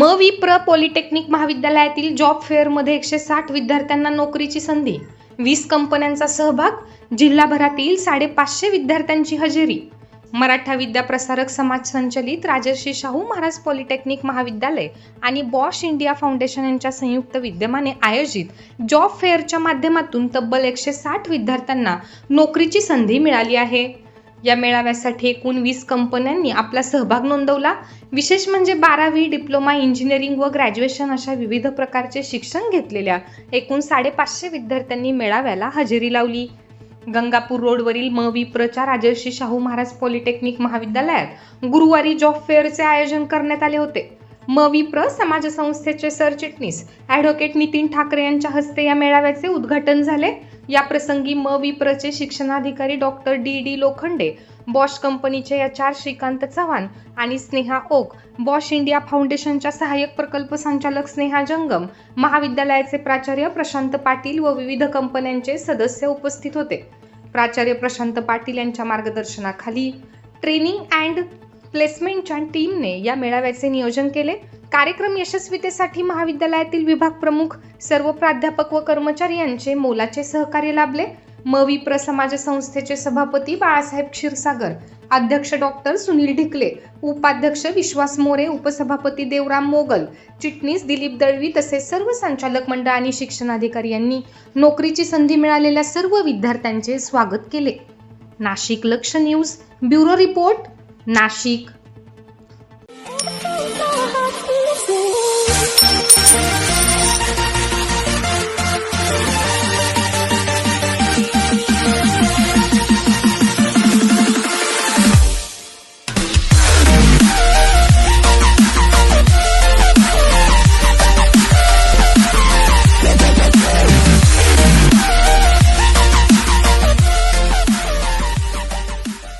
प्र पॉलिटेक्निक महाविद्यालयातील जॉब फेअरमध्ये एकशे साठ विद्यार्थ्यांना नोकरीची संधी. वीस कंपन्यांचा सहभाग जिल्हाभरातील साडेपाचशे विद्यार्थ्यांची हजेरी. मराठा विद्याप्रसारक समाज संचलित राजर्षी शाहू महाराज पॉलिटेक्निक महाविद्यालय आणि बॉश इंडिया फाउंडेशन यांच्या संयुक्त विद्यमाने आयोजित जॉब फेअरच्या माध्यमातून तब्बल एकशे साठ विद्यार्थ्यांना नोकरीची संधी मिळाली आहे. या मेळाव्यासाठी एकूण वीस कंपन्यांनी आपला सहभाग नोंदवला. विशेष म्हणजे बारावी डिप्लोमा इंजिनिअरिंग व ग्रॅज्युएशन अशा विविध प्रकारचे शिक्षण घेतलेल्या एकूण साडेपाचशे विद्यार्थ्यांनी मेळाव्याला हजेरी लावली. गंगापूर रोडवरील म विप्रच्या राजर्षी शाहू महाराज पॉलिटेक्निक महाविद्यालयात गुरुवारी जॉब फेअरचे आयोजन करण्यात आले होते. म विप्र समाजसंस्थेचे सरचिटणीस ॲडव्होकेट नितीन ठाकरे यांच्या हस्ते या मेळाव्याचे उद्घाटन झाले. या प्रसंगी म विप्रचे शिक्षणाधिकारी doctor D D Lokhande Bosch कंपनीचे या चार श्रीकांत चव्हाण आणि स्नेहा ओक बॉश इंडिया फाउंडेशनच्या सहाय्यक प्रकल्प संचालक स्नेहा जंगम महाविद्यालयाचे प्राचार्य प्रशांत पाटील व विविध कंपन्यांचे सदस्य उपस्थित होते. प्राचार्य प्रशांत पाटील यांच्या मार्गदर्शनाखाली ट्रेनिंग अँड प्लेसमेंटच्या टीमने या मेळाव्याचे नियोजन केले. कार्यक्रम यशस्वीतेसाठी महाविद्यालयातील विभाग प्रमुख सर्व प्राध्यापक व कर्मचारी यांचे मोलाचे सहकार्य लाभले. मविप्र समाज संस्थेचे सभापती बाळासाहेब क्षीरसागर अध्यक्ष डॉक्टर सुनील ढिकले उपाध्यक्ष विश्वास मोरे उपसभापती देवराम मोगल चिटणीस दिलीप दळवी तसेच सर्व संचालक मंडळ आणि शिक्षणाधिकारी यांनी नोकरीची संधी मिळालेल्या सर्व विद्यार्थ्यांचे स्वागत केले. Nashik Laksh news bureau report Nashik. Thank you.